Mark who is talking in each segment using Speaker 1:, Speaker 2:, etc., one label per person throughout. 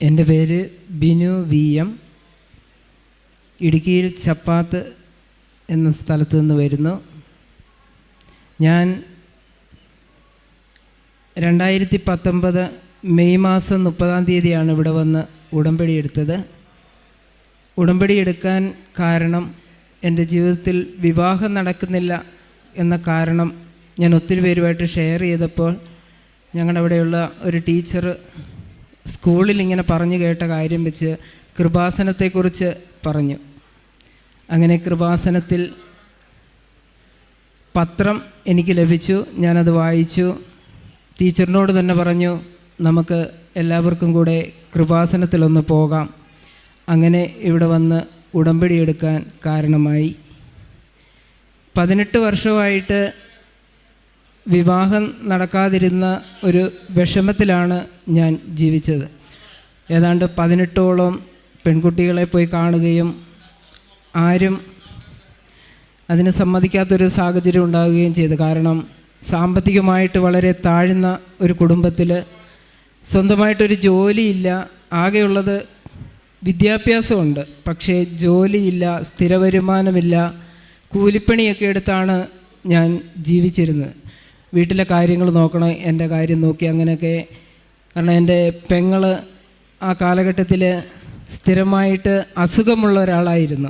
Speaker 1: എന്റെ പേര് Binu V M. ഇടുക്കിയിൽ ചപ്പാത്ത് എന്ന സ്ഥലത്ത് നിന്ന് വരുന്നു. ഞാൻ രണ്ടായിരത്തി പത്തൊമ്പത് മെയ് മാസം മുപ്പതാം തീയതിയാണ് ഇവിടെ വന്ന് ഉടമ്പടി എടുത്തത്. ഉടമ്പടി എടുക്കാൻ കാരണം എന്റെ ജീവിതത്തിൽ വിവാഹം നടക്കുന്നില്ല എന്ന കാരണം ഞാൻ ഒത്തിരി പേരുമായിട്ട് ഷെയർ ചെയ്തപ്പോൾ ഞങ്ങളുടെ അവിടെയുള്ള ഒരു ടീച്ചർ സ്കൂളിൽ ഇങ്ങനെ പറഞ്ഞു കേട്ട കാര്യം വെച്ച് കൃപാസനത്തെക്കുറിച്ച് പറഞ്ഞു. അങ്ങനെ കൃപാസനത്തിൽ പത്രം എനിക്ക് ലഭിച്ചു ഞാനത് വായിച്ചു. ടീച്ചറിനോട് തന്നെ പറഞ്ഞു നമുക്ക് എല്ലാവർക്കും കൂടെ കൃപാസനത്തിലൊന്ന് പോകാം. അങ്ങനെ ഇവിടെ വന്ന് ഉടമ്പടി എടുക്കാൻ കാരണമായി. പതിനെട്ട് വർഷമായിട്ട് വിവാഹം നടക്കാതിരുന്ന ഒരു വിഷമത്തിലാണ് ഞാൻ ജീവിച്ചത്. ഏതാണ്ട് പതിനെട്ടോളം പെൺകുട്ടികളെ പോയി കാണുകയും ആരും അതിന് സമ്മതിക്കാത്തൊരു സാഹചര്യം ഉണ്ടാവുകയും ചെയ്തു. കാരണം സാമ്പത്തികമായിട്ട് വളരെ താഴ്ന്ന ഒരു കുടുംബത്തിൽ സ്വന്തമായിട്ടൊരു ജോലിയില്ല. ആകെയുള്ളത് വിദ്യാഭ്യാസമുണ്ട്. പക്ഷേ ജോലിയില്ല സ്ഥിര വരുമാനമില്ല കൂലിപ്പണിയൊക്കെ എടുത്താണ് ഞാൻ ജീവിച്ചിരുന്നത്. വീട്ടിലെ കാര്യങ്ങൾ നോക്കണം എന്റെ കാര്യം നോക്കി അങ്ങനെയൊക്കെ. കാരണം എന്റെ പെങ്ങൾ ആ കാലഘട്ടത്തിൽ സ്ഥിരമായിട്ട് അസുഖമുള്ള ഒരാളായിരുന്നു.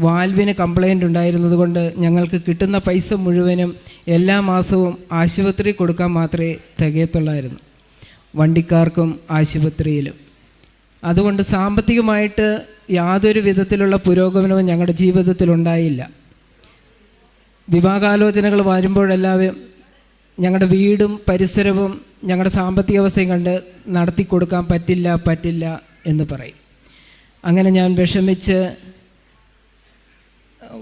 Speaker 1: വാൽവിന് കംപ്ലൈന്റ് ഉണ്ടായിരുന്നത് കൊണ്ട് ഞങ്ങൾക്ക് കിട്ടുന്ന പൈസ മുഴുവനും എല്ലാ മാസവും ആശുപത്രി കൊടുക്കാൻ മാത്രമേ തികയത്തുള്ളായിരുന്നു. വണ്ടിക്കാർക്കും ആശുപത്രിയിലും. അതുകൊണ്ട് സാമ്പത്തികമായിട്ട് യാതൊരു വിധത്തിലുള്ള പുരോഗമനവും ഞങ്ങളുടെ ജീവിതത്തിൽ ഉണ്ടായില്ല. വിവാഹാലോചനകൾ വരുമ്പോഴെല്ലാം ഞങ്ങളുടെ വീടും പരിസരവും ഞങ്ങളുടെ സാമ്പത്തിക അവസ്ഥയും കണ്ട് നടത്തി കൊടുക്കാൻ പറ്റില്ല പറ്റില്ല എന്ന് പറയും. അങ്ങനെ ഞാൻ വിഷമിച്ച്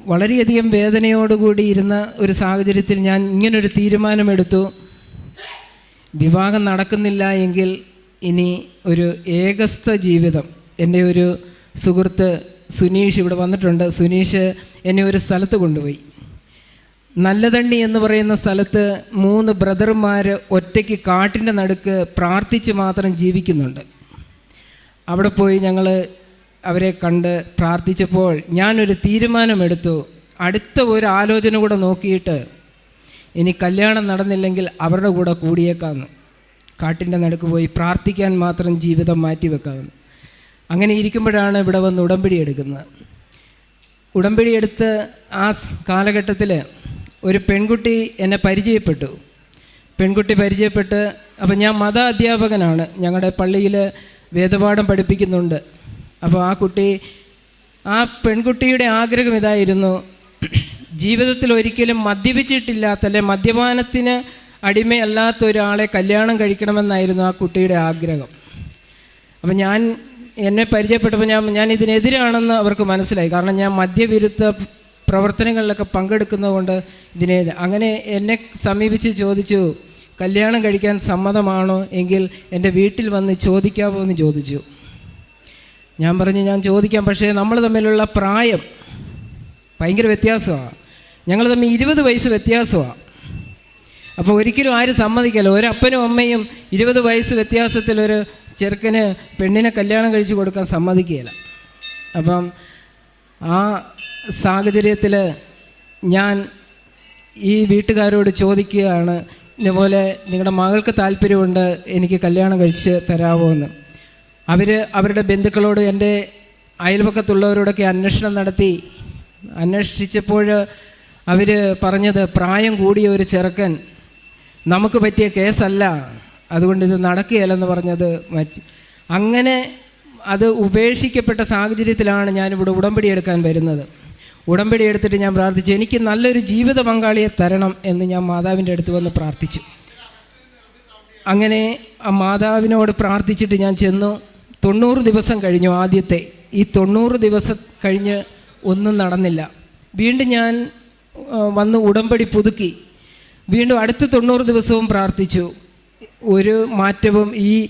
Speaker 1: വളരെയധികം വേദനയോടുകൂടി ഇരുന്ന ഒരു സാഹചര്യത്തിൽ ഞാൻ ഇങ്ങനൊരു തീരുമാനമെടുത്തു. വിവാഹം നടക്കുന്നില്ല എങ്കിൽ ഇനി ഒരു ഏകസ്ഥ ജീവിതം. എന്റെ ഒരു സുഹൃത്ത് സുനീഷ് ഇവിടെ വന്നിട്ടുണ്ട്. സുനീഷ് എന്നെ ഒരു സ്ഥലത്ത് കൊണ്ടുപോയി. നല്ലതണ്ണി എന്ന് പറയുന്ന സ്ഥലത്ത് മൂന്ന് ബ്രദർമാർ ഒറ്റയ്ക്ക് കാട്ടിന്റെ നടുക്ക് പ്രാർത്ഥിച്ച് മാത്രം ജീവിക്കുന്നുണ്ട്. അവിടെ പോയി ഞങ്ങൾ അവരെ കണ്ട് പ്രാർത്ഥിച്ചപ്പോൾ ഞാനൊരു തീരുമാനമെടുത്തു. അടുത്ത ഒരു ആലോചന കൂടെ നോക്കിയിട്ട് ഇനി കല്യാണം നടന്നില്ലെങ്കിൽ അവരുടെ കൂടെ കൂടിയേക്കാമെന്ന് കാട്ടിന്റെ നടുക്ക് പോയി പ്രാർത്ഥിക്കാൻ മാത്രം ജീവിതം മാറ്റി മാറ്റിവെക്കാമെന്ന് അങ്ങനെ ഇരിക്കുമ്പോഴാണ് ഇവിടെ വന്ന് ഉടമ്പടി എടുക്കുന്നത്. ഉടമ്പടി എടുത്ത് ആ കാലഘട്ടത്തിൽ ഒരു പെൺകുട്ടി എന്നെ പരിചയപ്പെട്ടു. പെൺകുട്ടി പരിചയപ്പെട്ട് അപ്പം ഞാൻ മത അധ്യാപകനാണ് ഞങ്ങളുടെ പള്ളിയിൽ വേദപാഠം പഠിപ്പിക്കുന്നുണ്ട്. അപ്പോൾ ആ കുട്ടി ആ പെൺകുട്ടിയുടെ ആഗ്രഹം ഇതായിരുന്നു. ജീവിതത്തിൽ ഒരിക്കലും മദ്യപിച്ചിട്ടില്ലാത്ത അല്ലെ മദ്യപാനത്തിന് അടിമയല്ലാത്ത ഒരാളെ കല്യാണം കഴിക്കണമെന്നായിരുന്നു ആ കുട്ടിയുടെ ആഗ്രഹം. അപ്പം ഞാൻ എന്നെ പരിചയപ്പെട്ടപ്പോൾ ഞാൻ ഞാൻ ഇതിനെതിരാണെന്ന് അവർക്ക് മനസ്സിലായി. കാരണം ഞാൻ മദ്യവിരുദ്ധ പ്രവർത്തനങ്ങളിലൊക്കെ പങ്കെടുക്കുന്നതുകൊണ്ട് ഇതിനെ അങ്ങനെ എന്നെ സമീപിച്ച് ചോദിച്ചു കല്യാണം കഴിക്കാൻ സമ്മതമാണോ എങ്കിൽ എന്റെ വീട്ടിൽ വന്ന് ചോദിക്കാമോ എന്ന് ചോദിച്ചു. ഞാൻ പറഞ്ഞു ഞാൻ ചോദിക്കാം പക്ഷേ നമ്മൾ തമ്മിലുള്ള പ്രായം ഭയങ്കര വ്യത്യാസമാണ്. ഞങ്ങൾ തമ്മിൽ ഇരുപത് വയസ്സ് വ്യത്യാസമാണ്. അപ്പോൾ ഒരിക്കലും ആരും സമ്മതിക്കല്ലോ. ഒരപ്പനും അമ്മയും ഇരുപത് വയസ്സ് വ്യത്യാസത്തിൽ ഒരു ചെറുക്കന് പെണ്ണിനെ കല്യാണം കഴിച്ചു കൊടുക്കാൻ സമ്മതിക്കുകയില്ല. അപ്പം ആ സാഹചര്യത്തിൽ ഞാൻ ഈ വീട്ടുകാരോട് ചോദിക്കുകയാണ് ഇതുപോലെ നിങ്ങളുടെ മകൾക്ക് താല്പര്യമുണ്ട് എനിക്ക് കല്യാണം കഴിച്ച് തരാമോ എന്ന് അവർ അവരുടെ ബന്ധുക്കളോട് എന്റെ അയൽപക്കത്തുള്ളവരോടൊക്കെ അന്വേഷണം നടത്തി. അന്വേഷിച്ചപ്പോൾ അവർ പറഞ്ഞത് പ്രായം കൂടിയ ഒരു ചെറുക്കൻ നമുക്ക് പറ്റിയ കേസല്ല അതുകൊണ്ട് ഇത് നടക്കുകയല്ലെന്ന് പറഞ്ഞത് മറ്റ്. അങ്ങനെ അത് ഉപേക്ഷിക്കപ്പെട്ട സാഹചര്യത്തിലാണ് ഞാനിവിടെ ഉടമ്പടി എടുക്കാൻ വരുന്നത്. ഉടമ്പടി എടുത്തിട്ട് ഞാൻ പ്രാർത്ഥിച്ചു. എനിക്ക് നല്ലൊരു ജീവിത പങ്കാളിയെ തരണം എന്ന് ഞാൻ മാതാവിന്റെ അടുത്ത് വന്ന് പ്രാർത്ഥിച്ചു. അങ്ങനെ ആ മാതാവിനോട് പ്രാർത്ഥിച്ചിട്ട് ഞാൻ ചെന്നു. തൊണ്ണൂറ് ദിവസം കഴിഞ്ഞു ആദ്യത്തെ. ഈ തൊണ്ണൂറ് ദിവസം കഴിഞ്ഞ് ഒന്നും നടന്നില്ല. വീണ്ടും ഞാൻ വന്ന് ഉടമ്പടി പുതുക്കി. വീണ്ടും അടുത്ത തൊണ്ണൂറ് ദിവസവും പ്രാർത്ഥിച്ചു. ഒരു മാറ്റവും ഈ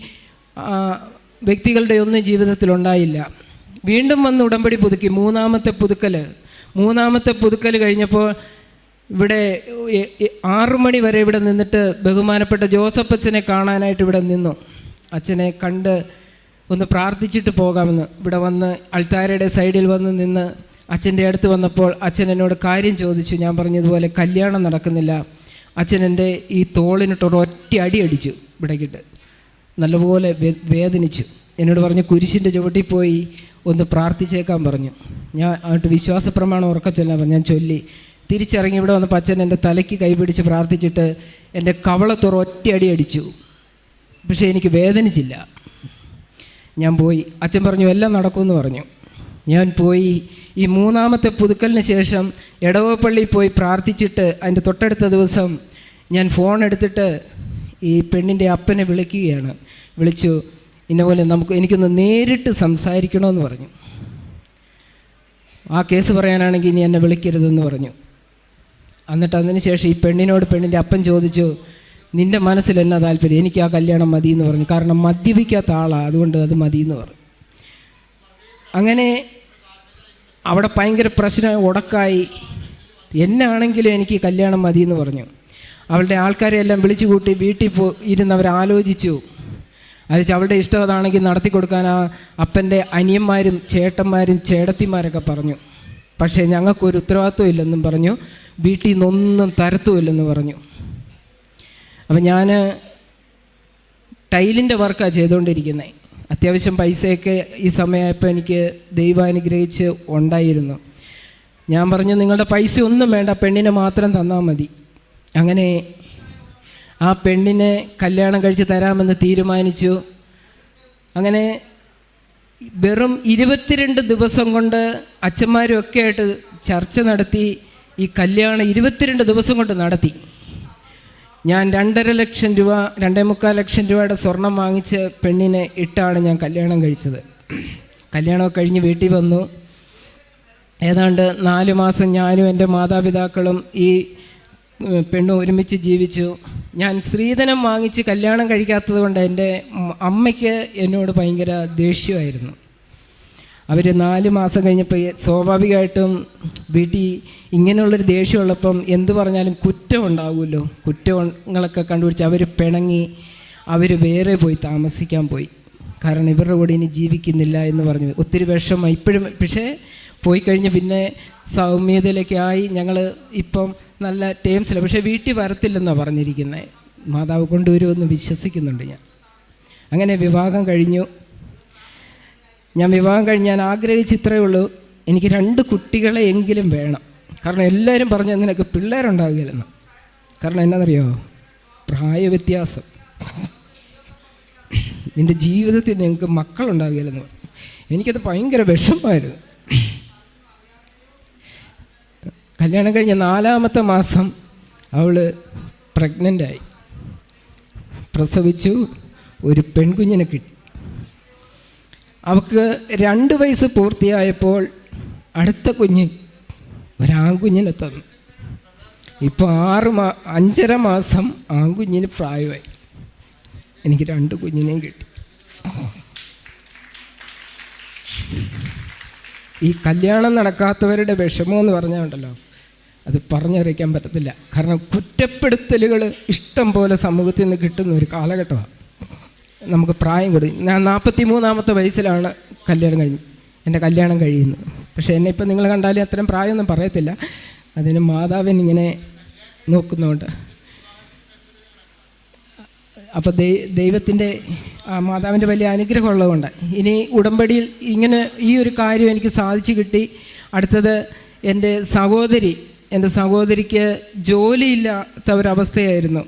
Speaker 1: വ്യക്തികളുടെ ഒന്നും ജീവിതത്തിൽ ഉണ്ടായില്ല. വീണ്ടും വന്ന് ഉടമ്പടി പുതുക്കി. മൂന്നാമത്തെ പുതുക്കൽ മൂന്നാമത്തെ പുതുക്കൽ കഴിഞ്ഞപ്പോൾ ഇവിടെ എ- എ- ആറു മണി വരെ ഇവിടെ നിന്നിട്ട് ബഹുമാനപ്പെട്ട ജോസഫ് അച്ഛനെ കാണാനായിട്ട് ഇവിടെ നിന്നു. അച്ഛനെ കണ്ട് ഒന്ന് പ്രാർത്ഥിച്ചിട്ട് പോകാമെന്ന്. ഇവിടെ വന്ന് അൾത്താരയുടെ സൈഡിൽ വന്ന് നിന്ന് അച്ഛന്റെ അടുത്ത് വന്നപ്പോൾ അച്ഛൻ എന്നോട് കാര്യം ചോദിച്ചു. ഞാൻ പറഞ്ഞതുപോലെ കല്യാണം നടക്കുന്നില്ല. അച്ഛൻ എന്റെ ഈ തോളിനിട്ടൊരു ഒറ്റ അടി അടിച്ചു ഇവിടേക്കിട്ട്. നല്ലപോലെ വേദനിച്ചു. എന്നോട് പറഞ്ഞു കുരിശിന്റെ ചുവട്ടിൽ പോയി ഒന്ന് പ്രാർത്ഥിച്ചേക്കാൻ പറഞ്ഞു. ഞാൻ അങ്ങോട്ട് വിശ്വാസ പ്രമാണം ഉറക്ക ചൊല്ലാൻ പറഞ്ഞു. ഞാൻ ചൊല്ലി. തിരിച്ചിറങ്ങി ഇവിടെ വന്നപ്പോൾ അച്ഛൻ എന്റെ തലയ്ക്ക് കൈപിടിച്ച് പ്രാർത്ഥിച്ചിട്ട് എന്റെ കവളത്തുറ ഒറ്റ അടി അടിച്ചു. പക്ഷേ എനിക്ക് വേദനിച്ചില്ല. ഞാൻ പോയി. അച്ഛൻ പറഞ്ഞു എല്ലാം നടക്കുമെന്ന് പറഞ്ഞു. ഞാൻ പോയി. ഈ മൂന്നാമത്തെ പുതുക്കലിന് ശേഷം എടവപ്പള്ളിയിൽ പോയി പ്രാർത്ഥിച്ചിട്ട് അതിന്റെ തൊട്ടടുത്ത ദിവസം ഞാൻ ഫോൺ എടുത്തിട്ട് ഈ പെണ്ണിന്റെ അപ്പനെ വിളിക്കുകയാണ്. വിളിച്ചു ഇന്ന പോലെ നമുക്ക് എനിക്കൊന്ന് നേരിട്ട് സംസാരിക്കണമെന്ന് പറഞ്ഞു. ആ കേസ് പറയാനാണെങ്കിൽ ഇനി എന്നെ വിളിക്കരുതെന്ന് പറഞ്ഞു. എന്നിട്ട് അതിന് ശേഷം ഈ പെണ്ണിനോട് പെണ്ണിന്റെ അപ്പൻ ചോദിച്ചു നിന്റെ മനസ്സിൽ എന്നാ താല്പര്യം? എനിക്ക് ആ കല്യാണം മതി എന്ന് പറഞ്ഞു. കാരണം മദ്യപിക്കാത്ത ആളാണ് അതുകൊണ്ട് അത് മതി എന്ന് പറഞ്ഞു. അങ്ങനെ അവിടെ ഭയങ്കര പ്രശ്നം ഉടക്കായി. എന്നാണെങ്കിലും എനിക്ക് കല്യാണം മതി എന്ന് പറഞ്ഞു. അവളുടെ ആൾക്കാരെ എല്ലാം വിളിച്ചു കൂട്ടി വീട്ടിൽ പോ ഇരുന്ന് അവർ ആലോചിച്ചു. അത് അവളുടെ ഇഷ്ടം അതാണെങ്കിൽ നടത്തി കൊടുക്കാൻ ആ അപ്പന്റെ അനിയന്മാരും ചേട്ടന്മാരും ചേടത്തിമാരൊക്കെ പറഞ്ഞു. പക്ഷേ ഞങ്ങൾക്കൊരു ഉത്തരവാദിത്വം ഇല്ലെന്നും പറഞ്ഞു. വീട്ടിൽ നിന്നൊന്നും തരത്തുമില്ലെന്ന് പറഞ്ഞു. അപ്പം ഞാൻ ടൈലിന്റെ വർക്കാണ് ചെയ്തുകൊണ്ടിരിക്കുന്നത് അത്യാവശ്യം പൈസയൊക്കെ ഈ സമയമായപ്പോൾ എനിക്ക് ദൈവം അനുഗ്രഹിച്ച് ഉണ്ടായിരുന്നു. ഞാൻ പറഞ്ഞു നിങ്ങളുടെ പൈസ ഒന്നും വേണ്ട പെണ്ണിനെ മാത്രം തന്നാൽ മതി. അങ്ങനെ ആ പെണ്ണിനെ കല്യാണം കഴിച്ച് തരാമെന്ന് തീരുമാനിച്ചു. അങ്ങനെ വെറും ഇരുപത്തിരണ്ട് ദിവസം കൊണ്ട് അച്ഛന്മാരും ഒക്കെ ആയിട്ട് ചർച്ച നടത്തി ഈ കല്യാണം ഇരുപത്തിരണ്ട് ദിവസം കൊണ്ട് നടത്തി. ഞാൻ രണ്ടര ലക്ഷം രൂപ രണ്ടേ മുക്കാൽ ലക്ഷം രൂപയുടെ സ്വർണം വാങ്ങിച്ച് പെണ്ണിനെ ഇട്ടാണ് ഞാൻ കല്യാണം കഴിച്ചത്. കല്യാണം കഴിഞ്ഞ് വീട്ടിൽ വന്നു. ഏതാണ്ട് നാല് മാസം ഞാനും എന്റെ മാതാപിതാക്കളും ഈ പെണ്ണും ഒരുമിച്ച് ജീവിച്ചു. ഞാൻ സ്ത്രീധനം വാങ്ങിച്ച് കല്യാണം കഴിക്കാത്തത് കൊണ്ട് എന്റെ അമ്മയ്ക്ക് എന്നോട് ഭയങ്കര ദേഷ്യമായിരുന്നു. അവർ നാല് മാസം കഴിഞ്ഞപ്പോൾ സ്വാഭാവികമായിട്ടും വീട്ടിൽ ഇങ്ങനെയുള്ളൊരു ദേഷ്യമുള്ളപ്പം എന്ത് പറഞ്ഞാലും കുറ്റം ഉണ്ടാവുമല്ലോ. കുറ്റങ്ങളൊക്കെ കണ്ടുപിടിച്ച് അവർ പിണങ്ങി അവർ വേറെ പോയി താമസിക്കാൻ പോയി. കാരണം ഇവരുടെ കൂടെ ഇനി ജീവിക്കുന്നില്ല എന്ന് പറഞ്ഞു. ഒത്തിരി വിഷമം. ഇപ്പോഴും പക്ഷേ പോയി കഴിഞ്ഞ് പിന്നെ സൗമ്യതയിലൊക്കെ ആയി ഞങ്ങൾ ഇപ്പം നല്ല ടേംസില്ല പക്ഷേ വീട്ടിൽ വരത്തില്ലെന്നാണ് പറഞ്ഞിരിക്കുന്നത് മാതാവ് കൊണ്ടുവരുമെന്ന് വിശ്വസിക്കുന്നുണ്ട് ഞാൻ. അങ്ങനെ വിവാഹം കഴിഞ്ഞു. ഞാൻ വിവാഹം കഴിഞ്ഞ് ഞാൻ ആഗ്രഹിച്ച ഇത്രയേ ഉള്ളൂ. എനിക്ക് രണ്ട് കുട്ടികളെ എങ്കിലും വേണം. കാരണം എല്ലാവരും പറഞ്ഞ നിനക്ക് പിള്ളേരുണ്ടാകില്ലെന്ന്. കാരണം എന്നാണെന്നറിയോ പ്രായവ്യത്യാസം. നിന്റെ ജീവിതത്തിൽ നിങ്ങൾക്ക് മക്കളുണ്ടാകില്ലെന്ന് എനിക്കത് ഭയങ്കര വിഷമമായിരുന്നു. കല്യാണം കഴിഞ്ഞ നാലാമത്തെ മാസം അവൾ പ്രഗ്നന്റായി പ്രസവിച്ചു. ഒരു പെൺകുഞ്ഞിനെ കിട്ടി. അവൾക്ക് രണ്ട് വയസ്സ് പൂർത്തിയായപ്പോൾ അടുത്ത കുഞ്ഞ് ഒരാൺകുഞ്ഞിനെ തന്നു. ഇപ്പോൾ ആറ് മാ അഞ്ചര മാസം ആൺകുഞ്ഞിന് പ്രായമായി. എനിക്ക് രണ്ട് കുഞ്ഞിനെയും കിട്ടി. ഈ കല്യാണം നടക്കാത്തവരുടെ വിഷമം എന്ന് പറഞ്ഞാൽ ഉണ്ടല്ലോ. അത് പറഞ്ഞറിയിക്കാൻ പറ്റത്തില്ല. കാരണം കുറ്റപ്പെടുത്തലുകൾ ഇഷ്ടം പോലെ സമൂഹത്തിൽ നിന്ന് കിട്ടുന്ന ഒരു കാലഘട്ടമാണ്. നമുക്ക് പ്രായം കൂടി. ഞാൻ നാൽപ്പത്തി മൂന്നാമത്തെ വയസ്സിലാണ് കല്യാണം കഴിഞ്ഞു എന്റെ കല്യാണം കഴിയുന്നത്. പക്ഷേ എന്നെ ഇപ്പം നിങ്ങൾ കണ്ടാലും അത്രയും പ്രായമൊന്നും പറയത്തില്ല. അതിന് മാതാവൻ ഇങ്ങനെ നോക്കുന്നുണ്ട്. അപ്പോൾ ദൈ ദൈവത്തിന്റെ ആ മാതാവിന്റെ വലിയ അനുഗ്രഹം ഉള്ളതുകൊണ്ട്. ഇനി ഉടമ്പടിയിൽ ഇങ്ങനെ ഈ ഒരു കാര്യം എനിക്ക് സാധിച്ചു കിട്ടി. അടുത്തത് എന്റെ സഹോദരി എന്റെ സഹോദരിക്ക് ജോലിയില്ലാത്ത ഒരവസ്ഥയായിരുന്നു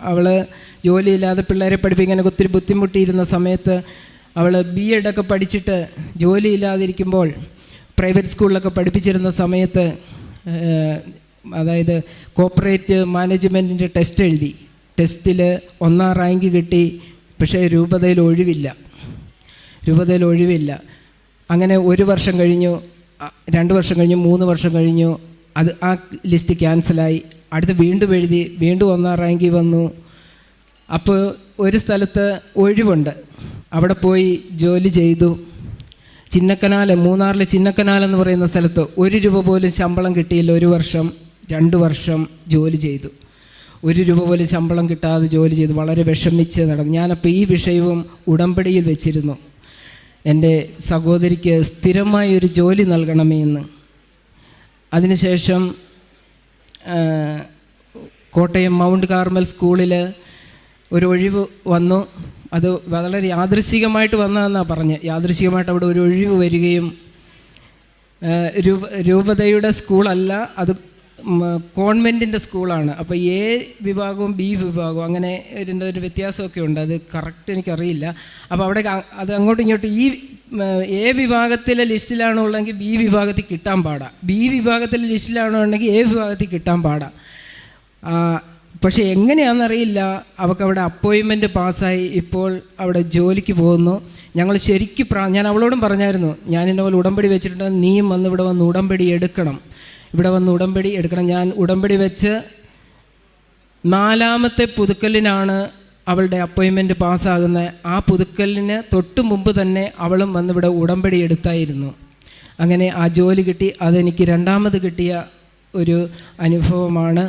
Speaker 1: അവൾ ജോലിയില്ലാതെ പിള്ളേരെ പഠിപ്പിക്കാനൊക്കെ ഒത്തിരി ബുദ്ധിമുട്ടിയിരുന്ന സമയത്ത് അവൾ ബി എഡൊക്കെ പഠിച്ചിട്ട് ജോലിയില്ലാതിരിക്കുമ്പോൾ പ്രൈവറ്റ് സ്കൂളിലൊക്കെ പഠിപ്പിച്ചിരുന്ന സമയത്ത് അതായത് കോപ്പറേറ്റ് മാനേജ്മെന്റിന്റെ ടെസ്റ്റ് എഴുതി. ടെസ്റ്റിൽ ഒന്നാം റാങ്ക് കിട്ടി പക്ഷേ രൂപതയിൽ ഒഴിവില്ല. രൂപതയിൽ ഒഴിവില്ല. അങ്ങനെ ഒരു വർഷം കഴിഞ്ഞു രണ്ട് വർഷം കഴിഞ്ഞു മൂന്ന് വർഷം കഴിഞ്ഞു അത് ആ ലിസ്റ്റ് ക്യാൻസലായി. അടുത്ത് വീണ്ടും എഴുതി വീണ്ടും ഒന്നാം റാങ്കിൽ വന്നു. അപ്പോൾ ഒരു സ്ഥലത്ത് ഒഴിവുണ്ട്. അവിടെ പോയി ജോലി ചെയ്തു. ചിന്നക്കനാൽ മൂന്നാറിലെ ചിന്നക്കനാൽ എന്ന് പറയുന്ന സ്ഥലത്ത് ഒരു രൂപ പോലും ശമ്പളം കിട്ടിയില്ല. ഒരു വർഷം രണ്ട് വർഷം ജോലി ചെയ്തു. ഒരു രൂപ പോലും ശമ്പളം കിട്ടാതെ ജോലി ചെയ്തു. വളരെ വിഷമിച്ച് നടന്നു. ഞാനപ്പോൾ ഈ വിഷയവും ഉടമ്പടിയിൽ വെച്ചിരുന്നു. എന്റെ സഹോദരിക്ക് സ്ഥിരമായ ഒരു ജോലി നൽകണമേ എന്ന്. അതിനുശേഷം കോട്ടയം മൗണ്ട് കാർമൽ സ്കൂളിൽ ഒരു ഒഴിവ് വന്നു. അത് വളരെ യാദൃശികമായിട്ട് വന്നതെന്നാണ് പറഞ്ഞ്. യാദൃശികമായിട്ട് അവിടെ ഒരു ഒഴിവ് വരികയും രൂപ രൂപതയുടെ സ്കൂളല്ല. അത് കോൺവെന്റിന്റെ സ്കൂളാണ്. അപ്പോൾ എ വിഭാഗവും ബി വിഭാഗവും അങ്ങനെ ഇതിന്റെ ഒരു വ്യത്യാസമൊക്കെ ഉണ്ട്. അത് കറക്റ്റ് എനിക്കറിയില്ല. അപ്പോൾ അവിടെ അത് അങ്ങോട്ടും ഇങ്ങോട്ടും ഈ എ വിഭാഗത്തിലെ ലിസ്റ്റിലാണോ ഉള്ളതെങ്കിൽ ബി വിഭാഗത്തിൽ കിട്ടാൻ പാടാം. ബി വിഭാഗത്തിലെ ലിസ്റ്റിലാണോ ഉണ്ടെങ്കിൽ എ വിഭാഗത്തിൽ കിട്ടാൻ പാടാം. പക്ഷേ എങ്ങനെയാണെന്നറിയില്ല. അവൾക്ക് അവിടെ അപ്പോയിൻമെന്റ് പാസ്സായി. ഇപ്പോൾ അവിടെ ജോലിക്ക് പോകുന്നു. ഞങ്ങൾ ശരിക്കും പ്രാ ഞാൻ അവളോടും പറഞ്ഞായിരുന്നു. ഞാൻ എന്നെ പോലെ ഉടമ്പടി വെച്ചിട്ടുണ്ട് നീയും വന്ന് ഇവിടെ വന്ന് ഉടമ്പടി എടുക്കണം. ഇവിടെ വന്ന് ഉടമ്പടി എടുക്കണം. ഞാൻ ഉടമ്പടി വെച്ച് നാലാമത്തെ പുതുക്കലിനാണ് അവളുടെ അപ്പോയിൻമെന്റ് പാസ്സാകുന്നത്. ആ പുതുക്കലിന് തൊട്ട് മുമ്പ് തന്നെ അവളും വന്നിവിടെ ഉടമ്പടി എടുത്തായിരുന്നു. അങ്ങനെ ആ ജോലി കിട്ടി. അതെനിക്ക് രണ്ടാമത് കിട്ടിയ ഒരു അനുഭവമാണ്.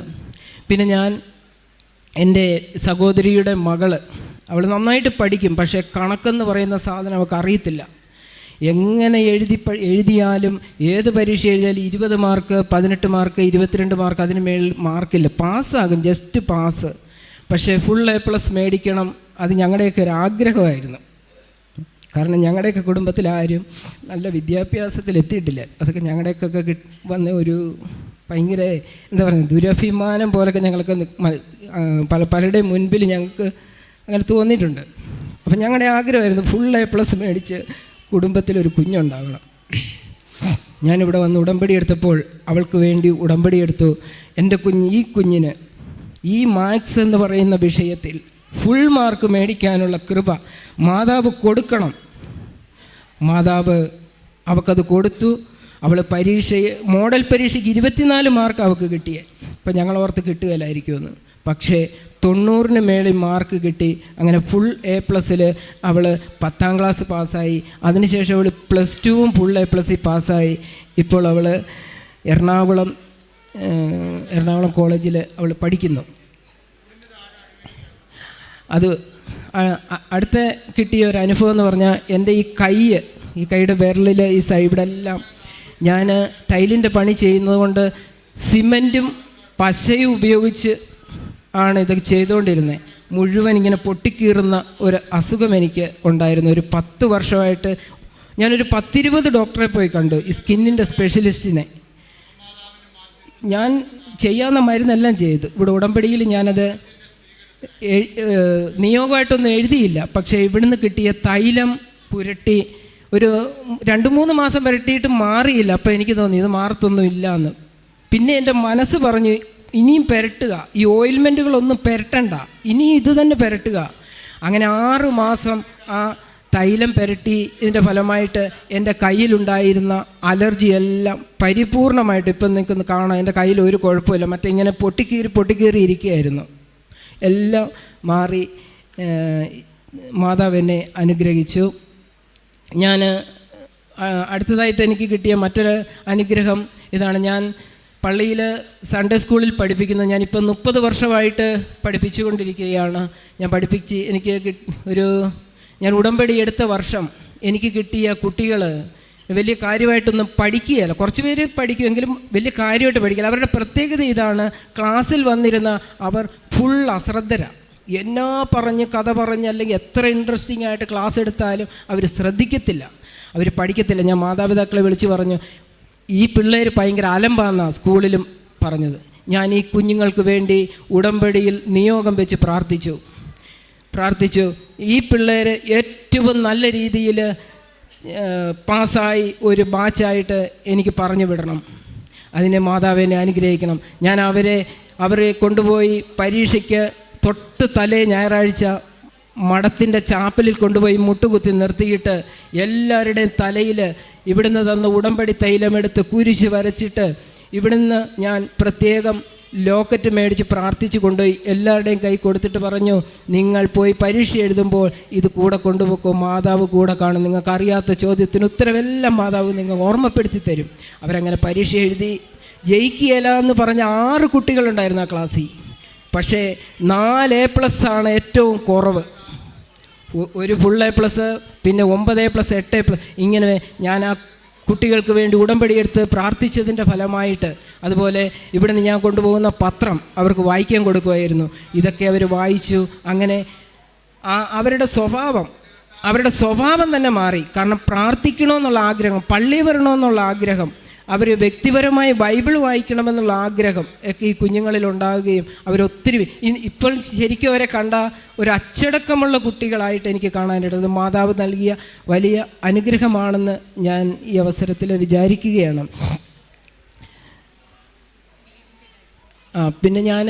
Speaker 1: പിന്നെ ഞാൻ എന്റെ സഹോദരിയുടെ മകൾ അവൾ നന്നായിട്ട് പഠിക്കും പക്ഷേ കണക്കെന്ന് പറയുന്ന സാധനം അവൾക്ക് അറിയത്തില്ല. എങ്ങനെ എഴുതി എഴുതിയാലും ഏത് പരീക്ഷ എഴുതിയാലും ഇരുപത് മാർക്ക് പതിനെട്ട് മാർക്ക് ഇരുപത്തിരണ്ട് മാർക്ക് അതിന് മേളിൽ മാർക്കില്ല പാസ്സാകും ജസ്റ്റ് പാസ് പക്ഷേ ഫുൾ എ പ്ലസ് മേടിക്കണം അത് ഞങ്ങളുടെയൊക്കെ ഒരു ആഗ്രഹമായിരുന്നു. കാരണം ഞങ്ങളുടെയൊക്കെ കുടുംബത്തിൽ ആരും നല്ല വിദ്യാഭ്യാസത്തിൽ എത്തിയിട്ടില്ല. അതൊക്കെ ഞങ്ങളുടെയൊക്കെ വന്ന ഒരു ഭയങ്കര എന്താ പറയുക ദുരഭിമാനം പോലൊക്കെ ഞങ്ങൾക്ക് പല പലരുടെയും മുൻപിൽ ഞങ്ങൾക്ക് അങ്ങനെ തോന്നിയിട്ടുണ്ട്. അപ്പം ഞങ്ങളുടെ ആഗ്രഹമായിരുന്നു ഫുൾ എ പ്ലസ് മേടിച്ച് കുടുംബത്തിലൊരു കുഞ്ഞുണ്ടാകണം. ഞാനിവിടെ വന്ന് ഉടമ്പടി എടുത്തപ്പോൾ അവൾക്ക് വേണ്ടി ഉടമ്പടി എടുത്തു. എന്റെ കുഞ്ഞ് ഈ കുഞ്ഞിന് ഈ മാത്സ് എന്ന് പറയുന്ന വിഷയത്തിൽ ഫുൾ മാർക്ക് മേടിക്കാനുള്ള കൃപ മാതാവ് കൊടുക്കണം. മാതാവ് അവൾക്കത് കൊടുത്തു. അവൾ പരീക്ഷ മോഡൽ പരീക്ഷയ്ക്ക് ഇരുപത്തിനാല് മാർക്ക് അവൾക്ക് കിട്ടിയേ. അപ്പം ഞങ്ങൾ ഓർത്ത് കിട്ടുകയില്ലായിരിക്കുമെന്ന്. പക്ഷേ തൊണ്ണൂറിന് മേളിൽ മാർക്ക് കിട്ടി. അങ്ങനെ ഫുൾ എ പ്ലസ്സിൽ അവൾ പത്താം ക്ലാസ് പാസ്സായി അതിനുശേഷം അവൾ പ്ലസ് ടുവും ഫുൾ എ പ്ലസ്സിൽ പാസ്സായി ഇപ്പോൾ അവൾ എറണാകുളം എറണാകുളം കോളേജിൽ അവൾ പഠിക്കുന്നു. അത് അടുത്ത കിട്ടിയ ഒരു അനുഭവം എന്ന് പറഞ്ഞാൽ എന്റെ ഈ കൈ ഈ കൈയുടെ വിരലിൽ ഈ സൈഡിലെല്ലാം ഞാൻ ടൈലിന്റെ പണി ചെയ്യുന്നത് കൊണ്ട് സിമന്റും പശയും ഉപയോഗിച്ച് ആണ് ഇത് ചെയ്തുകൊണ്ടിരുന്നത് മുഴുവൻ ഇങ്ങനെ പൊട്ടിക്കീറുന്ന ഒരു അസുഖം എനിക്ക് ഉണ്ടായിരുന്നു. ഒരു പത്ത് വർഷമായിട്ട് ഞാനൊരു പത്തിരുപത് ഡോക്ടറെ പോയി കണ്ടു ഈ സ്കിന്നിന്റെ സ്പെഷ്യലിസ്റ്റിനെ. ഞാൻ ചെയ്യാവുന്ന മരുന്നെല്ലാം ചെയ്തു. ഇവിടെ ഉടമ്പടിയിൽ ഞാനത് നിയോഗമായിട്ടൊന്നും എഴുതിയില്ല. പക്ഷേ ഇവിടുന്ന് കിട്ടിയ തൈലം പുരട്ടി ഒരു രണ്ട് മൂന്ന് മാസം പുരട്ടിയിട്ട് മാറിയില്ല. അപ്പോൾ എനിക്ക് തോന്നി ഇത് മാറത്തൊന്നും ഇല്ല എന്ന്. പിന്നെ എന്റെ മനസ്സ് പറഞ്ഞു ഇനിയും പുരട്ടുക. ഈ ഓയിൽമെന്റുകളൊന്നും പുരട്ടണ്ട. ഇനിയും ഇത് തന്നെ പുരട്ടുക. അങ്ങനെ ആറ് മാസം ആ തൈലം പുരട്ടി. ഇതിന്റെ ഫലമായിട്ട് എന്റെ കയ്യിലുണ്ടായിരുന്ന അലർജി എല്ലാം പരിപൂർണമായിട്ട് ഇപ്പം നിൽക്കുന്ന കാണാം. എന്റെ കയ്യിൽ ഒരു കുഴപ്പമില്ല മറ്റേ ഇങ്ങനെ പൊട്ടിക്കീറി പൊട്ടിക്കീറി ഇരിക്കുകയായിരുന്നു. എല്ലാം മാറി മാതാവ് എന്നെ അനുഗ്രഹിച്ചു. ഞാൻ അടുത്തതായിട്ട് എനിക്ക് കിട്ടിയ മറ്റൊരു അനുഗ്രഹം ഇതാണ്. ഞാൻ പള്ളിയിൽ സൺഡേ സ്കൂളിൽ പഠിപ്പിക്കുന്ന ഞാനിപ്പോൾ മുപ്പത് വർഷമായിട്ട് പഠിപ്പിച്ചുകൊണ്ടിരിക്കുകയാണ്. ഞാൻ പഠിപ്പിച്ച് എനിക്ക് ഒരു ഞാൻ ഉടമ്പടി എടുത്ത വർഷം എനിക്ക് കിട്ടിയ കുട്ടികൾ വലിയ കാര്യമായിട്ടൊന്നും പഠിക്കുകയല്ല. കുറച്ച് പേര് പഠിക്കുമെങ്കിലും വലിയ കാര്യമായിട്ട് പഠിക്കില്ല. അവരുടെ പ്രത്യേകത ഇതാണ് ക്ലാസ്സിൽ വന്നിരുന്ന അവർ ഫുൾ അശ്രദ്ധരാണ് എന്നാ പറഞ്ഞ് കഥ പറഞ്ഞ് അല്ലെങ്കിൽ എത്ര ഇൻട്രസ്റ്റിംഗ് ആയിട്ട് ക്ലാസ് എടുത്താലും അവർ ശ്രദ്ധിക്കത്തില്ല. അവർ പഠിക്കത്തില്ല. ഞാൻ മാതാപിതാക്കളെ വിളിച്ച് പറഞ്ഞു ഈ പിള്ളേർ ഭയങ്കര അലമ്പാന്നാണ് സ്കൂളിലും പറഞ്ഞത്. ഞാൻ ഈ കുഞ്ഞുങ്ങൾക്ക് വേണ്ടി ഉടമ്പടിയിൽ നിയോഗം വെച്ച് പ്രാർത്ഥിച്ചു. പ്രാർത്ഥിച്ചു. ഈ പിള്ളേർ ഏറ്റവും നല്ല രീതിയിൽ പാസ്സായി ഒരു ബാച്ചായിട്ട് എനിക്ക് പറഞ്ഞു വിടണം. അതിനെ മാതാവിനെ അനുഗ്രഹിക്കണം. ഞാൻ അവരെ അവരെ കൊണ്ടുപോയി പരീക്ഷയ്ക്ക് തൊട്ട് തലേ ഞായറാഴ്ച മഠത്തിന്റെ ചാപ്പലിൽ കൊണ്ടുപോയി മുട്ടുകുത്തി നിർത്തിയിട്ട് എല്ലാവരുടെയും തലയിൽ ഇവിടുന്ന് തന്ന ഉടമ്പടി തൈലമെടുത്ത് കുരിശ് വരച്ചിട്ട് ഇവിടുന്ന് ഞാൻ പ്രത്യേകം ലോക്കറ്റ് മേടിച്ച് പ്രാർത്ഥിച്ചു കൊണ്ടുപോയി. എല്ലാവരുടെയും കൈ കൊടുത്തിട്ട് പറഞ്ഞു നിങ്ങൾ പോയി പരീക്ഷ എഴുതുമ്പോൾ ഇത് കൂടെ കൊണ്ടുപോക്കോ മാതാവ് കൂടെ കാണും. നിങ്ങൾക്ക് അറിയാത്ത ചോദ്യത്തിന് ഉത്തരവെല്ലാം മാതാവ് നിങ്ങൾ ഓർമ്മപ്പെടുത്തി തരും. അവരങ്ങനെ പരീക്ഷ എഴുതി. ജയിക്കുകയില്ല എന്ന് പറഞ്ഞ ആറ് കുട്ടികളുണ്ടായിരുന്നു ആ ക്ലാസ്സിൽ. പക്ഷേ നാല് എ പ്ലസ് ആണ് ഏറ്റവും കുറവ്. ഒരു ഫുൾ എ പ്ലസ് പിന്നെ ഒമ്പത് എ പ്ലസ് എട്ട് എ പ്ലസ് ഇങ്ങനെ ഞാൻ ആ കുട്ടികൾക്ക് വേണ്ടി ഉടമ്പടി എടുത്ത് പ്രാർത്ഥിച്ചതിന്റെ ഫലമായിട്ട് അതുപോലെ ഇവിടെ നിന്ന് ഞാൻ കൊണ്ടുപോകുന്ന പത്രം അവർക്ക് വായിക്കാൻ കൊടുക്കുമായിരുന്നു. ഇതൊക്കെ അവർ വായിച്ചു. അങ്ങനെ ആ അവരുടെ സ്വഭാവം അവരുടെ സ്വഭാവം തന്നെ മാറി. കാരണം പ്രാർത്ഥിക്കണമെന്നുള്ള ആഗ്രഹം പള്ളി വരണമെന്നുള്ള ആഗ്രഹം അവർ വ്യക്തിപരമായി ബൈബിൾ വായിക്കണമെന്നുള്ള ആഗ്രഹം ഒക്കെ ഈ കുഞ്ഞുങ്ങളിൽ ഉണ്ടാകുകയും അവരൊത്തിരി ഇപ്പോൾ ശരിക്കും അവരെ കണ്ട ഒരു അച്ചടക്കമുള്ള കുട്ടികളായിട്ട് എനിക്ക് കാണാനിടത് മാതാവ് നൽകിയ വലിയ അനുഗ്രഹമാണെന്ന് ഞാൻ ഈ അവസരത്തിൽ വിചാരിക്കുകയാണ്. പിന്നെ ഞാൻ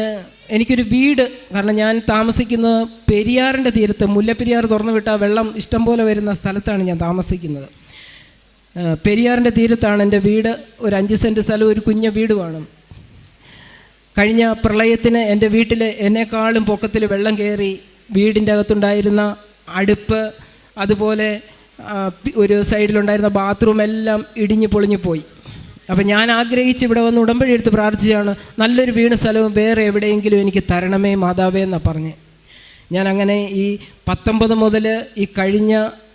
Speaker 1: എനിക്കൊരു വീട് കാരണം ഞാൻ താമസിക്കുന്നത് പെരിയാറിന്റെ തീരത്ത്. മുല്ലപ്പെരിയാർ തുറന്നു വിട്ടാൽ വെള്ളം ഇഷ്ടം പോലെ വരുന്ന സ്ഥലത്താണ് ഞാൻ താമസിക്കുന്നത്. പെരിയാറിന്റെ തീരത്താണ് എന്റെ വീട്. ഒരു അഞ്ച് സെന്റ് സ്ഥലം ഒരു കുഞ്ഞ വീടുമാണ് കഴിഞ്ഞ പ്രളയത്തിന് എന്റെ വീട്ടിൽ എന്നെക്കാളും പൊക്കത്തിൽ വെള്ളം കയറി വീടിന്റെ അകത്തുണ്ടായിരുന്ന അടുപ്പ് അതുപോലെ ഒരു സൈഡിലുണ്ടായിരുന്ന ബാത്റൂം എല്ലാം ഇടിഞ്ഞു പൊളിഞ്ഞു പോയി. അപ്പം ഞാൻ ആഗ്രഹിച്ച് ഇവിടെ വന്ന് ഉടമ്പടി എടുത്ത് പ്രാർത്ഥിച്ചാണ് നല്ലൊരു വീണ് സ്ഥലവും വേറെ എവിടെയെങ്കിലും എനിക്ക് തരണമേ മാതാവേ എന്നാണ് പറഞ്ഞ്. ഞാൻ അങ്ങനെ ഈ പത്തൊമ്പത് മുതൽ ഈ കഴിഞ്ഞ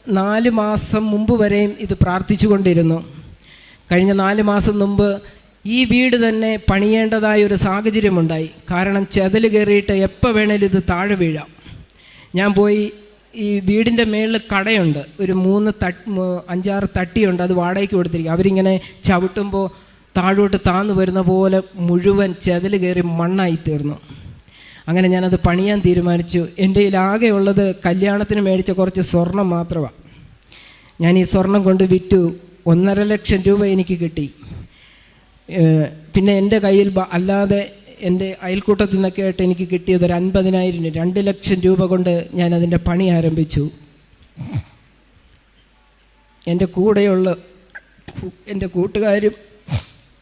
Speaker 1: നാല് മാസം മുമ്പ് വരെയും ഇത് പ്രാർത്ഥിച്ചു കൊണ്ടിരുന്നു കഴിഞ്ഞ നാല് മാസം മുമ്പ് ഈ വീട് തന്നെ പണിയേണ്ടതായ ഒരു സാഹചര്യമുണ്ടായി. കാരണം ചെതൽ കയറിയിട്ട് എപ്പോൾ വേണേലും ഇത് താഴെ വീഴാം. ഞാൻ പോയി ഈ വീടിന്റെ മേളിൽ കടയുണ്ട്. ഒരു മൂന്ന് തട്ട് അഞ്ചാറ് തട്ടിയുണ്ട്. അത് വാടകയ്ക്ക് കൊടുത്തിരിക്കും. അവരിങ്ങനെ ചവിട്ടുമ്പോൾ താഴോട്ട് താന്നു വരുന്ന പോലെ മുഴുവൻ ചെതൽ കയറി മണ്ണായി തീർന്നു. അങ്ങനെ ഞാനത് പണിയാൻ തീരുമാനിച്ചു. എന്റെ കയ്യിലാകെ ഉള്ളത് കല്യാണത്തിന് മേടിച്ച കുറച്ച് സ്വർണം മാത്രമാണ് ഞാൻ ഈ സ്വർണം കൊണ്ട് വിറ്റു. ഒന്നര ലക്ഷം രൂപ എനിക്ക് കിട്ടി. പിന്നെ എന്റെ കയ്യിൽ അല്ലാതെ എന്റെ അയൽക്കൂട്ടത്തിൽ നിന്നൊക്കെ ആയിട്ട് എനിക്ക് കിട്ടിയത് ഒരു അൻപതിനായിരം രണ്ട് ലക്ഷം രൂപ കൊണ്ട് ഞാൻ അതിന്റെ പണി ആരംഭിച്ചു. എന്റെ കൂടെയുള്ള എന്റെ കൂട്ടുകാരും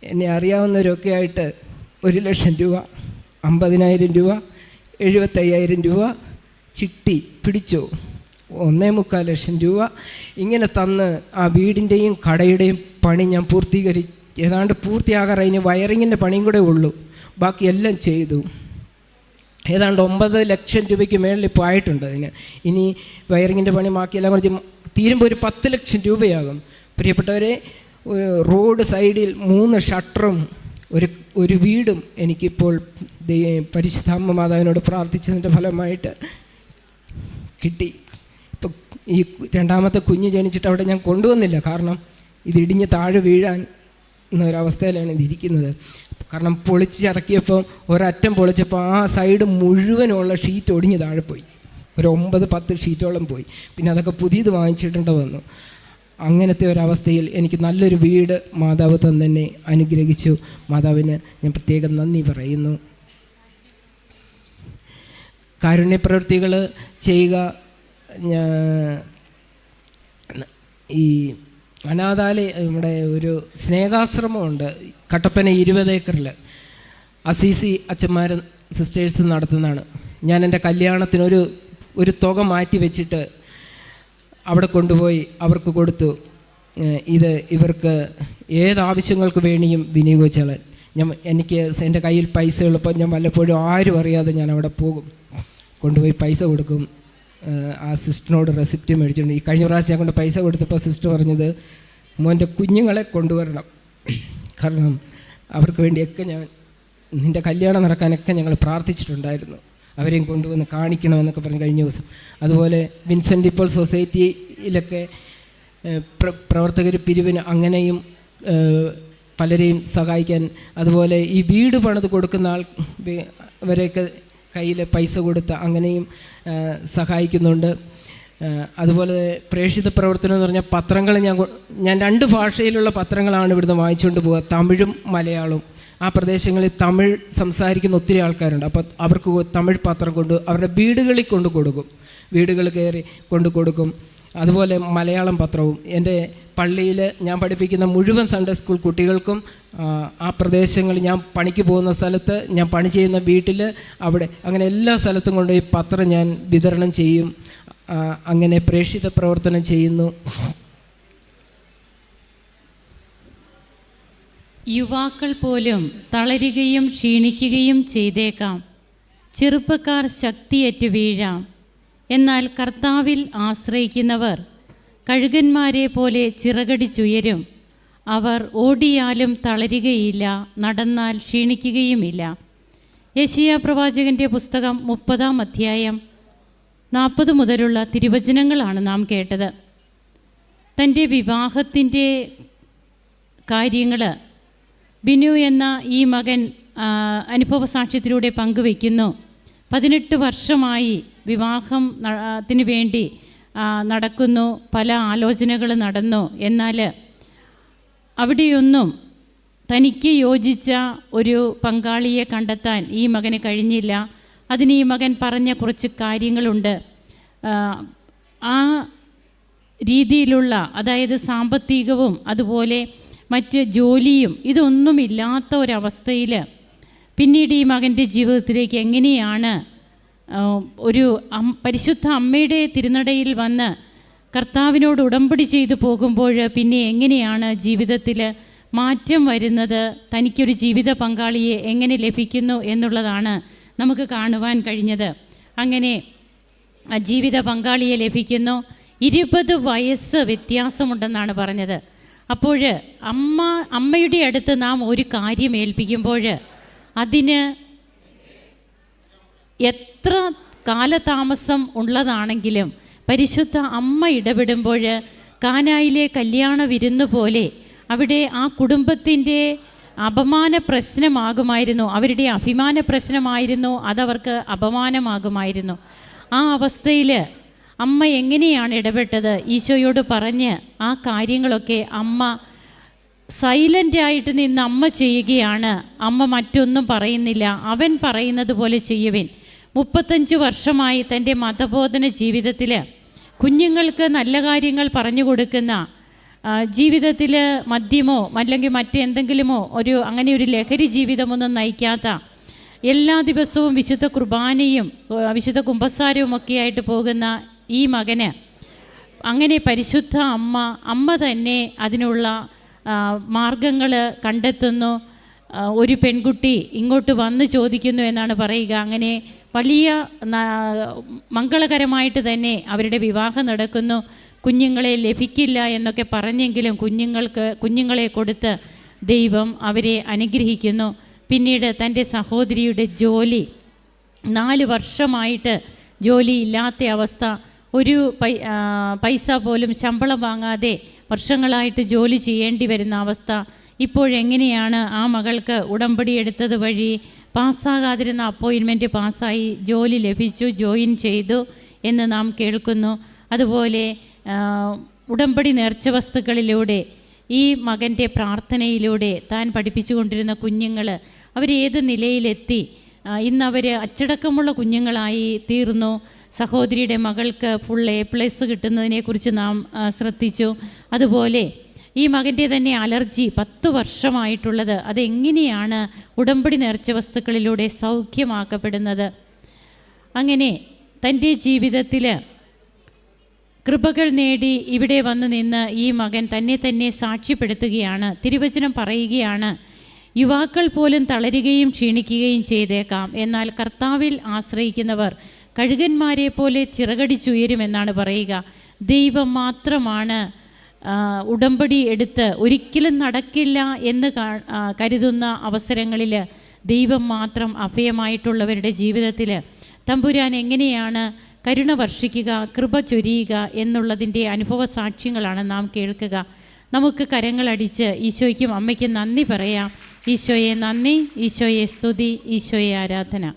Speaker 1: എന്നെ അറിയാവുന്നവരൊക്കെ ആയിട്ട് ഒരു ലക്ഷം രൂപ അമ്പതിനായിരം രൂപ എഴുപത്തയ്യായിരം രൂപ ചിട്ടി പിടിച്ചു. ഒന്നേ മുക്കാൽ ലക്ഷം രൂപ. ഇങ്ങനെ തന്ന് ആ വീടിന്റെയും കടയുടെയും പണി ഞാൻ പൂർത്തീകരി ഏതാണ്ട് പൂർത്തിയാകാറ് ഇനി വയറിങ്ങിന്റെ പണിയും കൂടെ ഉള്ളൂ. ബാക്കി എല്ലാം ചെയ്തു. ഏതാണ്ട് ഒമ്പത് ലക്ഷം രൂപയ്ക്ക് മേളിൽ ഇപ്പോൾ ആയിട്ടുണ്ട് അതിന്. ഇനി വയറിങ്ങിന്റെ പണി ബാക്കിയെല്ലാം കുറച്ച് തീരുമ്പോൾ ഒരു പത്ത് ലക്ഷം രൂപയാകും. പ്രിയപ്പെട്ടവരെ റോഡ് സൈഡിൽ മൂന്ന് ഷട്ടറും ഒരു ഒരു വീടും എനിക്കിപ്പോൾ പരിശുദ്ധാമ്മ മാതാവിനോട് പ്രാർത്ഥിച്ചതിന്റെ ഫലമായിട്ട് കിട്ടി. ഇപ്പം ഈ രണ്ടാമത്തെ കുഞ്ഞ് ജനിച്ചിട്ട് അവിടെ ഞാൻ കൊണ്ടുവന്നില്ല. കാരണം ഇത് ഇടിഞ്ഞ് താഴെ വീഴാൻ എന്നൊരവസ്ഥയിലാണ് ഇതിരിക്കുന്നത്. കാരണം പൊളിച്ച് പൊളിച്ചിറക്കിയപ്പോൾ ഒരറ്റം പൊളിച്ചപ്പോൾ ആ സൈഡ് മുഴുവനുള്ള ഷീറ്റ് ഒടിഞ്ഞ് താഴെ പോയി. ഒരു ഒമ്പത് പത്ത് ഷീറ്റോളം പോയി. പിന്നെ അതൊക്കെ പുതിയത് വാങ്ങിച്ചിട്ടുണ്ട് വന്നു. അങ്ങനത്തെ ഒരവസ്ഥയിൽ എനിക്ക് നല്ലൊരു വീട് മാതാവ് തന്നെ അനുഗ്രഹിച്ചു. മാതാവിന് ഞാൻ പ്രത്യേകം നന്ദി പറയുന്നു. കാരുണ്യപ്രവൃത്തികൾ ചെയ്യുക ഈ അനാഥാലയ നമ്മുടെ ഒരു സ്നേഹാശ്രമമുണ്ട് കട്ടപ്പന ഇരുപത് ഏക്കറിൽ അസീസി അച്ഛന്മാർ സിസ്റ്റേഴ്സ് നടത്തുന്നതാണ്. ഞാൻ എന്റെ കല്യാണത്തിനൊരു ഒരു തുക മാറ്റി വെച്ചിട്ട് അവിടെ കൊണ്ടുപോയി അവർക്ക് കൊടുത്തു. ഇത് ഇവർക്ക് ഏതാവശ്യങ്ങൾക്ക് വേണിയും വിനിയോഗിച്ചാൽ ഞാൻ എനിക്ക് എന്റെ കയ്യിൽ പൈസ ഉള്ളപ്പോൾ ഞാൻ വല്ലപ്പോഴും ആരും അറിയാതെ ഞാൻ അവിടെ പോകും. കൊണ്ടുപോയി പൈസ കൊടുക്കും. ആ സിസ്റ്ററിനോട് റെസിപ്റ്റ് മേടിച്ചിട്ടുണ്ട് ഈ കഴിഞ്ഞ പ്രാവശ്യം ഞാൻ കൊണ്ട് പൈസ കൊടുത്തപ്പോൾ സിസ്റ്റർ പറഞ്ഞത് മോന്റെ കുഞ്ഞുങ്ങളെ കൊണ്ടുവരണം. കാരണം അവർക്ക് വേണ്ടിയൊക്കെ ഞാൻ നിന്റെ കല്യാണം നടക്കാനൊക്കെ ഞങ്ങൾ പ്രാർത്ഥിച്ചിട്ടുണ്ടായിരുന്നു. അവരെയും കൊണ്ടുവന്ന് കാണിക്കണമെന്നൊക്കെ പറഞ്ഞു കഴിഞ്ഞ ദിവസം. അതുപോലെ വിൻസെന്റ് ഇപ്പോൾ സൊസൈറ്റിയിലൊക്കെ പ്ര പ്രവർത്തകർ പിരിവിന് അങ്ങനെയും പലരെയും സഹായിക്കാൻ അതുപോലെ ഈ വീട് പണിത് കൊടുക്കുന്ന ആൾ വേ- അവരെയൊക്കെ കയ്യിൽ പൈസ കൊടുത്ത് അങ്ങനെയും സഹായിക്കുന്നുണ്ട്. അതുപോലെ പ്രേക്ഷിത പ്രവർത്തനം എന്ന് പറഞ്ഞാൽ പത്രങ്ങൾ ഞാൻ ഞാൻ രണ്ട് ഭാഷയിലുള്ള പത്രങ്ങളാണ് ഇവിടുന്ന് വായിച്ചുകൊണ്ട് പോവുക. തമിഴും മലയാളവും. ആ പ്രദേശങ്ങളിൽ തമിഴ് സംസാരിക്കുന്ന ഒത്തിരി ആൾക്കാരുണ്ട്. അപ്പോൾ അവർക്ക് തമിഴ് പത്രം കൊണ്ട് അവരുടെ വീടുകളിൽ കൊണ്ട് കൊടുക്കും. വീടുകൾ കയറി കൊണ്ട് കൊടുക്കും. അതുപോലെ മലയാളം പത്രവും. എന്റെ പള്ളിയിൽ ഞാൻ പഠിപ്പിക്കുന്ന മുഴുവൻ സൺഡേ സ്കൂൾ കുട്ടികൾക്കും ആ, പ്രദേശങ്ങളിൽ ഞാൻ പണിക്ക് പോകുന്ന സ്ഥലത്ത് ഞാൻ പണി ചെയ്യുന്ന വീട്ടിൽ അവിടെ അങ്ങനെ എല്ലാ സ്ഥലത്തും കൊണ്ട് ഈ പത്രം ഞാൻ വിതരണം ചെയ്യും. അങ്ങനെ പ്രേക്ഷിത പ്രവർത്തനം ചെയ്യുന്നു.
Speaker 2: യുവാക്കൾ പോലും തളരുകയും ക്ഷീണിക്കുകയും ചെയ്തേക്കാം. ചെറുപ്പക്കാർ ശക്തിയറ്റ് വീഴാം. എന്നാൽ കർത്താവിൽ ആശ്രയിക്കുന്നവർ കഴുകന്മാരെ പോലെ ചിറകടിച്ചുയരും. അവർ ഓടിയാലും തളരുകയില്ല നടന്നാൽ ക്ഷീണിക്കുകയുമില്ല. യശിയ പ്രവാചകന്റെ പുസ്തകം മുപ്പതാം അധ്യായം നാൽപ്പത് മുതലുള്ള തിരുവചനങ്ങളാണ് നാം കേട്ടത്. തന്റെ വിവാഹത്തിന്റെ കാര്യങ്ങൾ ബിനു എന്ന ഈ മകൻ അനുഭവ സാക്ഷ്യത്തിലൂടെ പങ്കുവെക്കുന്നു. പതിനെട്ട് വർഷമായി വിവാഹം ത്തിന് വേണ്ടി നടക്കുന്നു. പല ആലോചനകൾ നടന്നു. എന്നാൽ അവിടെയൊന്നും തനിക്ക് യോജിച്ച ഒരു പങ്കാളിയെ കണ്ടെത്താൻ ഈ മകന് കഴിഞ്ഞില്ല. അതിന് ഈ മകൻ പറഞ്ഞ കുറച്ച് കാര്യങ്ങളുണ്ട്. ആ, രീതിയിലുള്ള അതായത് സാമ്പത്തികവും അതുപോലെ മറ്റ് ജോലിയും ഇതൊന്നുമില്ലാത്ത ഒരവസ്ഥയിൽ പിന്നീട് ഈ മകന്റെ ജീവിതത്തിലേക്ക് എങ്ങനെയാണ് ഒരു പരിശുദ്ധ അമ്മയുടെ തിരുനടയിൽ വന്ന് കർത്താവിനോട് ഉടമ്പടി ചെയ്തു പോകുമ്പോൾ പിന്നെ എങ്ങനെയാണ് ജീവിതത്തിൽ മാറ്റം വരുന്നത് തനിക്കൊരു ജീവിത പങ്കാളിയെ എങ്ങനെ ലഭിക്കുന്നു എന്നുള്ളതാണ് നമുക്ക് കാണുവാൻ കഴിഞ്ഞത്. അങ്ങനെ ജീവിത പങ്കാളിയെ ലഭിക്കുന്നു. ഇരുപത് വയസ്സ് വ്യത്യാസമുണ്ടെന്നാണ് പറഞ്ഞത്. അപ്പോൾ അമ്മ അമ്മയുടെ അടുത്ത് നാം ഒരു കാര്യം ഏൽപ്പിക്കുമ്പോൾ അതിന് എത്ര കാലതാമസം ഉള്ളതാണെങ്കിലും പരിശുദ്ധ അമ്മ ഇടപെടുമ്പോൾ കാനായിലെ കല്യാണ വിരുന്നു പോലെ അവിടെ ആ കുടുംബത്തിന്റെ അപമാന പ്രശ്നമാകുമായിരുന്നു അവരുടെ അഭിമാന പ്രശ്നമായിരുന്നു അതവർക്ക് അപമാനമാകുമായിരുന്നു. ആ അവസ്ഥയിൽ അമ്മ എങ്ങനെയാണ് ഇടപെട്ടത്? ഈശോയോട് പറഞ്ഞ് ആ കാര്യങ്ങളൊക്കെ അമ്മ സൈലന്റായിട്ട് നിന്ന് അമ്മ ചെയ്യുകയാണ്. അമ്മ മറ്റൊന്നും പറയുന്നില്ല. അവൻ പറയുന്നത് പോലെ ചെയ്യുവിൻ. മുപ്പത്തഞ്ച് വർഷമായി തന്റെ മതബോധന ജീവിതത്തിൽ കുഞ്ഞുങ്ങൾക്ക് നല്ല കാര്യങ്ങൾ പറഞ്ഞു കൊടുക്കുന്ന ജീവിതത്തിൽ മദ്യമോ അല്ലെങ്കിൽ മറ്റെന്തെങ്കിലുമോ ഒരു അങ്ങനെ ഒരു ലഹരി ജീവിതമൊന്നും നയിക്കാത്ത എല്ലാ ദിവസവും വിശുദ്ധ കുർബാനയും വിശുദ്ധ കുമ്പസാരവും ഒക്കെ ആയിട്ട് പോകുന്ന ഈ മകന് അങ്ങനെ പരിശുദ്ധ അമ്മ അമ്മ തന്നെ അതിനുള്ള മാർഗങ്ങൾ കണ്ടെത്തുന്നു. ഒരു പെൺകുട്ടി ഇങ്ങോട്ട് വന്ന് ചോദിക്കുന്നു എന്നാണ് പറയുക. അങ്ങനെ വലിയ മംഗളകരമായിട്ട് തന്നെ അവരുടെ വിവാഹം നടക്കുന്നു. കുഞ്ഞുങ്ങളെ ലഭിക്കില്ല എന്നൊക്കെ പറഞ്ഞെങ്കിലും കുഞ്ഞുങ്ങൾക്ക് കുഞ്ഞുങ്ങളെ കൊടുത്ത് ദൈവം അവരെ അനുഗ്രഹിക്കുന്നു. പിന്നീട് തന്റെ സഹോദരിയുടെ ജോലി. നാല് വർഷമായിട്ട് ജോലി ഇല്ലാത്ത അവസ്ഥ. ഒരു പൈസ പോലും ശമ്പളം വാങ്ങാതെ വർഷങ്ങളായിട്ട് ജോലി ചെയ്യേണ്ടി വരുന്ന അവസ്ഥ ഇപ്പോഴെങ്ങനെയാണ് ആ മകൾക്ക് ഉടമ്പടി എടുത്തത് വഴി പാസ്സാകാതിരുന്ന അപ്പോയിൻമെന്റ് പാസ്സായി ജോലി ലഭിച്ചു ജോയിൻ ചെയ്തു എന്ന് നാം കേൾക്കുന്നു. അതുപോലെ ഉടമ്പടി നേർച്ച വസ്തുക്കളിലൂടെ ഈ മകന്റെ പ്രാർത്ഥനയിലൂടെ താൻ പഠിപ്പിച്ചുകൊണ്ടിരുന്ന കുഞ്ഞുങ്ങൾ അവരേത് നിലയിലെത്തി? ഇന്നവർ അച്ചടക്കമുള്ള കുഞ്ഞുങ്ങളായി തീർന്നു. സഹോദരിയുടെ മകൾക്ക് ഫുൾ എ പ്ലസ് കിട്ടുന്നതിനെക്കുറിച്ച് നാം ശ്രദ്ധിച്ചു. അതുപോലെ ഈ മകന്റെ തന്നെ അലർജി പത്ത് വർഷമായിട്ടുള്ളത്. അതെങ്ങനെയാണ് ഉടമ്പടി നേർച്ച വസ്തുക്കളിലൂടെ സൗഖ്യമാക്കപ്പെടുന്നത്? അങ്ങനെ തന്റെ ജീവിതത്തിൽ കൃപകൾ നേടി ഇവിടെ വന്ന് നിന്ന് ഈ മകൻ തന്നെ തന്നെ സാക്ഷ്യപ്പെടുത്തുകയാണ് തിരുവചനം പറയുകയാണ് യുവാക്കൾ പോലും തളരുകയും ക്ഷീണിക്കുകയും ചെയ്തേക്കാം. എന്നാൽ കർത്താവിൽ ആശ്രയിക്കുന്നവർ കഴുകന്മാരെ പോലെ ചിറകടിച്ചുയരുമെന്നാണ് പറയുക. ദൈവം മാത്രമാണ് ഉടമ്പടി എടുത്ത് ഒരിക്കലും നടക്കില്ല എന്ന് കരുതുന്ന അവസരങ്ങളിൽ ദൈവം മാത്രം അഭയമായിട്ടുള്ളവരുടെ ജീവിതത്തിൽ തമ്പുരാൻ എങ്ങനെയാണ് കരുണ വർഷിക്കുക കൃപ ചൊരിയുക എന്നുള്ളതിന്റെ അനുഭവ സാക്ഷ്യങ്ങളാണ് നാം കേൾക്കുക. നമുക്ക് കരങ്ങളടിച്ച് ഈശോയ്ക്കും അമ്മയ്ക്കും നന്ദി പറയാം. ഈശോയെ നന്ദി ഈശോയെ സ്തുതി ഈശോയെ ആരാധന.